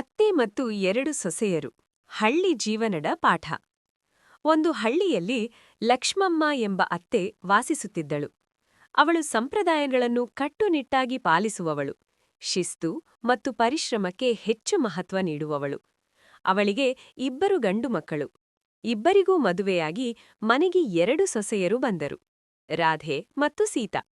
ಅತ್ತೆ ಮತ್ತು ಎರಡು ಸೊಸೆಯರು. ಹಳ್ಳಿ ಜೀವನದ ಪಾಠ. ಒಂದು ಹಳ್ಳಿಯಲ್ಲಿ ಲಕ್ಷ್ಮಮ್ಮ ಎಂಬ ಅತ್ತೆ ವಾಸಿಸುತ್ತಿದ್ದಳು. ಅವಳು ಸಂಪ್ರದಾಯಗಳನ್ನು ಕಟ್ಟುನಿಟ್ಟಾಗಿ ಪಾಲಿಸುವವಳು. ಶಿಸ್ತು ಮತ್ತು ಪರಿಶ್ರಮಕ್ಕೆ ಹೆಚ್ಚು ಮಹತ್ವ ನೀಡುವವಳು. ಅವಳಿಗೆ ಇಬ್ಬರು ಗಂಡು ಮಕ್ಕಳು. ಇಬ್ಬರಿಗೂ ಮದುವೆಯಾಗಿ ಮನೆಗೆ ಎರಡು ಸೊಸೆಯರು ಬಂದರು. ರಾಧೆ ಮತ್ತು ಸೀತಾ.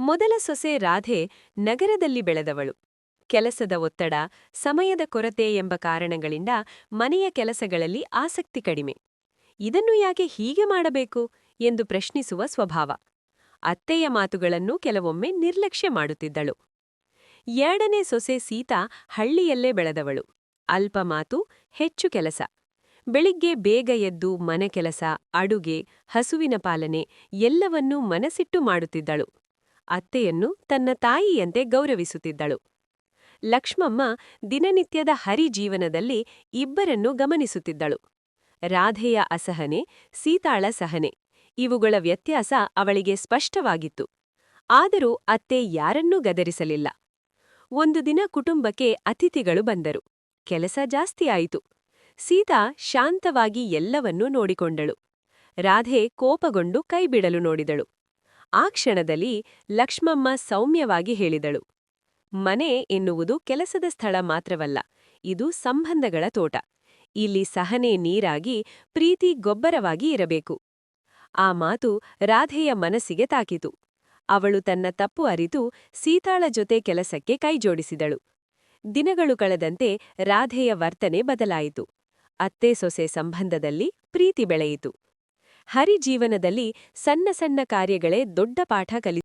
ಮೊದಲ ಸೊಸೆ ರಾಧೆ ನಗರದಲ್ಲಿ ಬೆಳೆದವಳು. ಕೆಲಸದ ಒತ್ತಡ, ಸಮಯದ ಕೊರತೆ ಎಂಬ ಕಾರಣಗಳಿಂದ ಮನೆಯ ಕೆಲಸಗಳಲ್ಲಿ ಆಸಕ್ತಿ ಕಡಿಮೆ. ಇದನ್ನು ಯಾಕೆ ಹೀಗೆ ಮಾಡಬೇಕು? ಎಂದು ಪ್ರಶ್ನಿಸುವ ಸ್ವಭಾವ. ಅತ್ತೆಯ ಮಾತುಗಳನ್ನು ಕೆಲವೊಮ್ಮೆ ನಿರ್ಲಕ್ಷ್ಯ ಮಾಡುತ್ತಿದ್ದಳು. ಎರಡನೇ ಸೊಸೆ ಸೀತಾ ಹಳ್ಳಿಯಲ್ಲೇ ಬೆಳೆದವಳು. ಅಲ್ಪ ಮಾತು, ಹೆಚ್ಚು ಕೆಲಸ. ಬೆಳಿಗ್ಗೆ ಬೇಗ ಎದ್ದು ಮನೆ ಕೆಲಸ, ಅಡುಗೆ, ಹಸುವಿನ ಪಾಲನೆ ಎಲ್ಲವನ್ನೂ ಮನಸಿಟ್ಟು ಮಾಡುತ್ತಿದ್ದಳು. ಅತ್ತೆಯನ್ನು ತನ್ನ ತಾಯಿಯಂತೆ ಗೌರವಿಸುತ್ತಿದ್ದಳು. ಲಕ್ಷ್ಮಮ್ಮ ದಿನನಿತ್ಯದ ಹರಿ ಜೀವನದಲ್ಲಿ ಇಬ್ಬರನ್ನೂ ಗಮನಿಸುತ್ತಿದ್ದಳು. ರಾಧೆಯ ಅಸಹನೆ, ಸೀತಾಳ ಸಹನೆ, ಇವುಗಳ ವ್ಯತ್ಯಾಸ ಅವಳಿಗೆ ಸ್ಪಷ್ಟವಾಗಿತ್ತು. ಆದರೂ ಅತ್ತೆ ಯಾರನ್ನೂ ಗದರಿಸಲಿಲ್ಲ. ಒಂದು ದಿನ ಕುಟುಂಬಕ್ಕೆ ಅತಿಥಿಗಳು ಬಂದರು. ಕೆಲಸ ಜಾಸ್ತಿಯಾಯಿತು. ಸೀತಾ ಶಾಂತವಾಗಿ ಎಲ್ಲವನ್ನೂ ನೋಡಿಕೊಂಡಳು. ರಾಧೆ ಕೋಪಗೊಂಡು ಕೈಬಿಡಲು ನೋಡಿದಳು. ಆ ಕ್ಷಣದಲ್ಲಿ ಲಕ್ಷ್ಮಮ್ಮ ಸೌಮ್ಯವಾಗಿ ಹೇಳಿದಳು. ಮನೆ ಎನ್ನುವುದು ಕೆಲಸದ ಸ್ಥಳ ಮಾತ್ರವಲ್ಲ, ಇದು ಸಂಬಂಧಗಳ ತೋಟ. ಇಲ್ಲಿ ಸಹನೆ ನೀರಾಗಿ, ಪ್ರೀತಿ ಗೊಬ್ಬರವಾಗಿ ಇರಬೇಕು. ಆ ಮಾತು ರಾಧೆಯ ಮನಸ್ಸಿಗೆ ತಾಕಿತು. ಅವಳು ತನ್ನ ತಪ್ಪು ಅರಿತು ಸೀತಾಳ ಜೊತೆ ಕೆಲಸಕ್ಕೆ ಕೈಜೋಡಿಸಿದಳು. ದಿನಗಳು ಕಳೆದಂತೆ ರಾಧೆಯ ವರ್ತನೆ ಬದಲಾಯಿತು. ಅತ್ತೆ ಸೊಸೆ ಸಂಬಂಧದಲ್ಲಿ ಪ್ರೀತಿ ಬೆಳೆಯಿತು. ಹರಿಜೀವನದಲ್ಲಿ ಸಣ್ಣ ಸಣ್ಣ ಕಾರ್ಯಗಳೇ ದೊಡ್ಡ ಪಾಠ ಕಲಿ